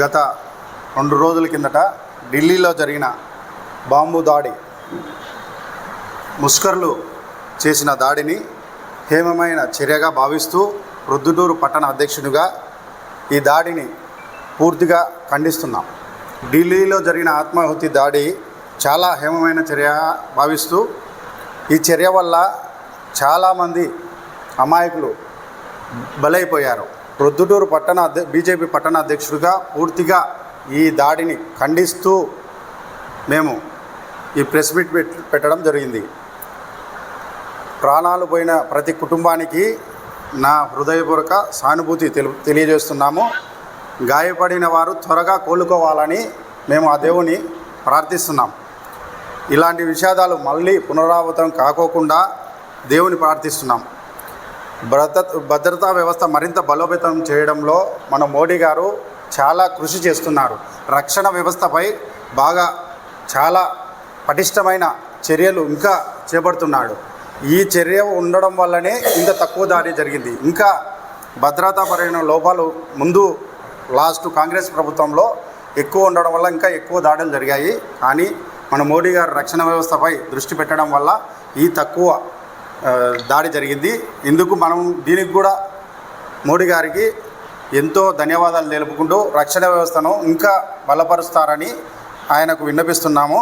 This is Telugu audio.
గత రెండు రోజుల కిందట ఢిల్లీలో జరిగిన బాంబు దాడి ముష్కర్లు చేసిన దాడిని హేమమైన చర్యగా భావిస్తూ రొద్దుటూరు పట్టణ అధ్యక్షునిగా ఈ దాడిని పూర్తిగా ఖండిస్తున్నాం. ఢిల్లీలో జరిగిన ఆత్మాహుతి దాడి చాలా హేమమైన చర్య భావిస్తూ ఈ చర్య వల్ల చాలామంది అమాయకులు బలైపోయారు. ప్రొద్దుటూరు పట్టణ బీజేపీ పట్టణ అధ్యక్షుడిగా పూర్తిగా ఈ దాడిని ఖండిస్తూ మేము ఈ ప్రెస్ మీట్ పెట్టడం జరిగింది. ప్రాణాలు పోయిన ప్రతి కుటుంబానికి నా హృదయపూర్వక సానుభూతి తెలియజేస్తున్నాము. గాయపడిన వారు త్వరగా కోలుకోవాలని మేము ఆ దేవుని ప్రార్థిస్తున్నాం. ఇలాంటి విషాదాలు మళ్ళీ పునరావృతం కాకోకుండా దేవుని ప్రార్థిస్తున్నాం. భద్రత భద్రతా వ్యవస్థ మరింత బలోపేతం చేయడంలో మన మోడీ గారు చాలా కృషి చేస్తున్నారు. రక్షణ వ్యవస్థపై బాగా చాలా పటిష్టమైన చర్యలు ఇంకా చేపడుతున్నాడు. ఈ చర్య ఉండడం వల్లనే ఇంత తక్కువ దాడి జరిగింది. ఇంకా భద్రతాపరమైన లోపాలు ముందు లాస్ట్ కాంగ్రెస్ ప్రభుత్వంలో ఎక్కువ ఉండడం వల్ల ఇంకా ఎక్కువ దాడులు జరిగాయి. కానీ మన మోడీ గారు రక్షణ వ్యవస్థపై దృష్టి పెట్టడం వల్ల ఈ తక్కువ దాడి జరిగింది. ఇందుకు మనం దీనికి కూడా మోడీ గారికి ఎంతో ధన్యవాదాలు తెలుపుకుంటూ రక్షణ వ్యవస్థను ఇంకా బలపరుస్తారని ఆయనకు విన్నపిస్తున్నాము.